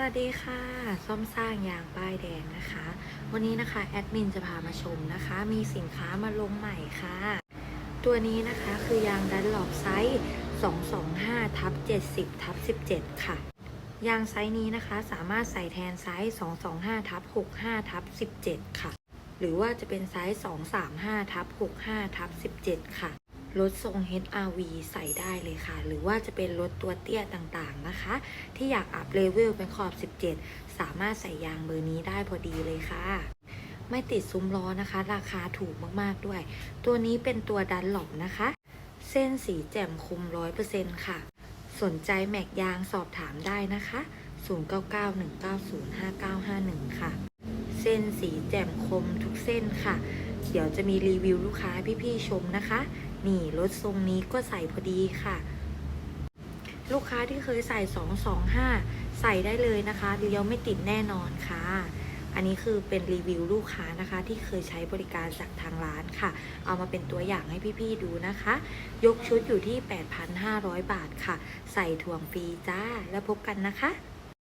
วัสดีค่ะซ่อมสร้างยางป้ายแดงนะคะ วันนี้นะคะแอดมินจะพามาชมนะคะ มีสินค้ามาลงใหม่ค่ะ ตัวนี้นะคะคือยางดันหลอบไซส์225ทับ70ทับ17 ค่ะ ยางไซส์นี้นะคะสามารถใส่แทนไซส์225ทับ65ทับ17 ค่ะ หรือว่าจะเป็นไซส์235ทับ65ทับ17 ค่ะ รถทรง HRV ใส่ได้เลยค่ะ หรือว่าจะเป็นรถตัวเตี้ยต่างๆนะคะ ที่อยากอัพเลเวลเป็นขอบ 17 สามารถใส่ยางเบอร์นี้ได้พอดีเลยค่ะไม่ติดซุ้มล้อนะคะ ราคาถูกมากๆด้วย ตัวนี้เป็นตัวดันหลบนะคะ เส้นสีแจ่มคม100%ค่ะ สนใจแม็กยางสอบถามได้นะคะ 0991905951 ค่ะ เส้นสีแจ่มคมทุกเส้นค่ะ เดี๋ยวจะมีรีวิวลูกค้าพี่ๆชมนะคะ นี่รถทรงนี้ก็ใส่พอดีค่ะ ลูกค้าที่เคยใส่ 225 ใส่ได้เลยนะคะเลี้ยวไม่ติดแน่นอนค่ะ อันนี้คือเป็นรีวิวลูกค้านะคะ ที่เคยใช้บริการจากทางร้านค่ะ เอามาเป็นตัวอย่างให้พี่ๆดูนะคะ ยกชุดอยู่ที่ 8,500 บาทค่ะ ใส่ถ่วงฟรีจ้า แล้วพบกันนะคะ